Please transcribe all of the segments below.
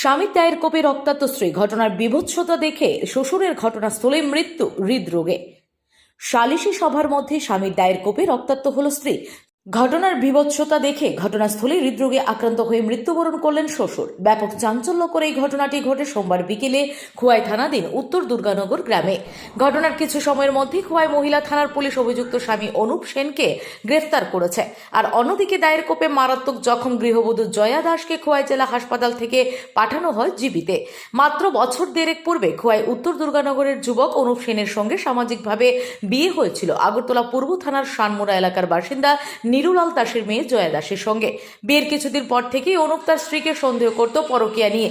স্বামীর দায়ের কোপে রক্তাক্ত স্ত্রী ঘটনার বিভৎসতা দেখে শ্বশুরের ঘটনাস্থলে মৃত্যু হৃদরোগে। সালিশি সভার মধ্যে স্বামীর দায়ের কোপে রক্তাক্ত হল স্ত্রী। ঘটনার বিভৎসতা দেখে ঘটনাস্থলে হৃদরোগে আক্রান্ত হয়ে মৃত্যুবরণ করলেন শ্বশুর। ব্যাপক চাঞ্চল্য করে এই ঘটনাটি ঘটে সোমবার বিকেলে খোয়াই থানাধীন উত্তর দুর্গানগর গ্রামে। ঘটনার কিছু সময়ের মধ্যে খোয়াই মহিলা থানার পুলিশ অভিযুক্ত স্বামী অনুপ সেনকে গ্রেফতার করেছে। আর অন্যদিকে দায়ের কোপে মারাত্মক জখম গৃহবধূ জয়া দাসকে খোয়াই জেলা হাসপাতাল থেকে পাঠানো হয় জীবিতে। মাত্র বছর দেড়েক পূর্বে খোয়াই উত্তর দুর্গানগরের যুবক অনুপ সেনের সঙ্গে সামাজিকভাবে বিয়ে হয়েছিল। আগরতলা পূর্ব থানার শানমুড়া এলাকার বাসিন্দা নিরুলাল দাসের মেয়ে জয়া দাসের সঙ্গে। বিয়ের কিছুদিন পর থেকেই অনুপ তার স্ত্রীকে সন্দেহ করত পরকিয়া নিয়ে।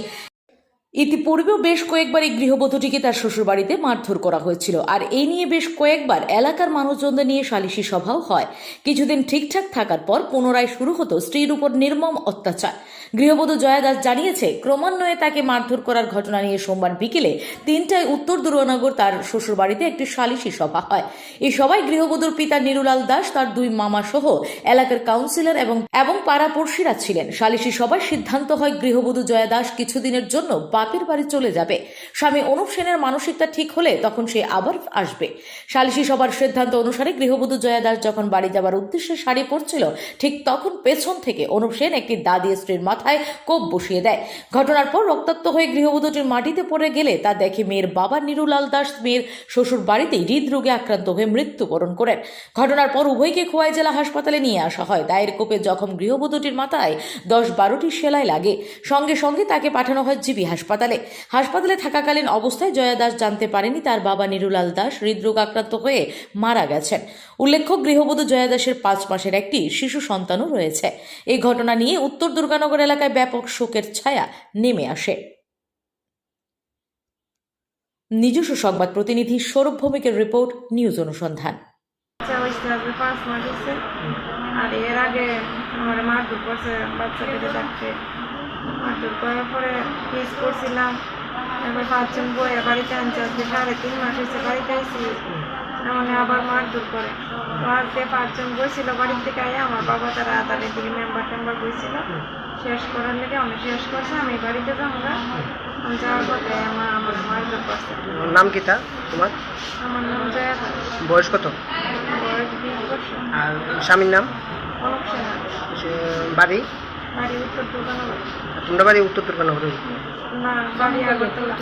ইতিপূর্বেও বেশ কয়েকবার এই গৃহবধূটিকে তার শ্বশুরবাড়িতে মারধর করা হয়েছিল। আর এই নিয়ে বেশ কয়েকবার এলাকার মানুষজনদের নিয়ে সালিশি সভাও হয়। কিছুদিন ঠিকঠাক থাকার পর পুনরায় শুরু হতো স্ত্রীর উপর নির্মম অত্যাচার। গৃহবধূ জয়া দাস জানিয়েছে, ক্রমান্বয়ে তাকে মারধর করার ঘটনা নিয়ে সোমবার বিকেলে তিনটায় উত্তর দুর্গানগর তার শ্বশুরবাড়িতে একটি সালিশি সভা হয়। এই সভায় গৃহবধূর পিতা নিরুলাল দাস, তার দুই মামা সহ এলাকার কাউন্সিলর এবং এবং পাড়াপড়শিরা ছিলেন। সালিশি সভায় সিদ্ধান্ত হয় গৃহবধূ জয়া দাস কিছুদিনের জন্য বাপের বাড়ি চলে যাবে। স্বামী অনুপ সেনের মানসিকতা ঠিক হলে তখন সে আবার আসবে। সালিশি সভার সিদ্ধান্ত অনুসারে গৃহবধূ জয়া দাস যখন বাড়ি যাবার উদ্দেশ্যে শাড়ি পরছিল, ঠিক তখন পেছন থেকে অনুপ সেন একটি দাদি স্ত্রীর মাথায় কোপ বসিয়ে দেয়। ঘটনার পর রক্তাক্ত হয়ে গৃহবধূটির মাটিতে পড়ে গেলে তা দেখে মেয়ের বাবা নিরুলাল দাস, মেয়ের শ্বশুর বাড়িতেই হৃদরোগে আক্রান্ত হয়ে মৃত্যুবরণ করেন। ঘটনার পর উভয়কে খোয়াই জেলা হাসপাতালে নিয়ে আসা হয়। দায়ের কোপে জখম গৃহবধূটির মাথায় দশ বারোটি সেলাই লাগে। সঙ্গে সঙ্গে তাকে পাঠানো হয় জিবি হাসপাতালে। হাসপাতালে। হাসপাতালে থাকাকালীন অবস্থায় জয়া দাস জানতে পারেনি তার বাবা নিরুলাল দাস, হৃদরোগ আক্রান্ত হয়ে মারা গেছেন। উল্লেখ্য, গৃহবধূ জয়া দাসের পাঁচ মাসের একটি শিশু সন্তানও রয়েছে। এই ঘটনা নিয়ে উত্তর দুর্গানগর এলাকায় ব্যাপক শোকের ছায়া নেমে আসে। নিজস্ব সংবাদ প্রতিনিধি সৌরভ ভৌমিকের রিপোর্ট, নিউজ অনুসন্ধান। আর এর আগে আমার মারধর করছে বাচ্চা পেটে থাকতে মারধর করার পরে পিস করছিলাম। এবার পাঁচজন বইয়ে বাড়িতে আনছে। আজকে সাড়ে তিন মাস হয়েছে বাড়িতে আইসি মানে আবার মারধর করে। তো আজকে পাঁচজন বইছিল বাড়ির থেকে আয়। আমার বাবা তারা তাদের দিকে মেম্বার টেম্বার বইছিল। শেষ করার লেগে অনেক শেষ করছে। আমি বাড়িতে যাব না আমি যাওয়ার পথে আমার আমার মারধর করছে। নাম কি তা? তোমার? আমার নাম জয়া। বয়স কত? বয়স বিশ বছর। আর স্বামীর নাম? অনুপ বাড়ি? বাড়ি উত্তর দুর্গানগর। তোমরা বাড়ি উত্তর দুর্গানগরে? না বাড়ি আগরতলা।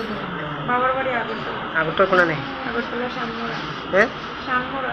বাবার বাড়ি আগরতলা। আগরতলা কোনো নেই? আগরতলা শ্যামমোড়া হ্যাঁ? শ্যামমোড়া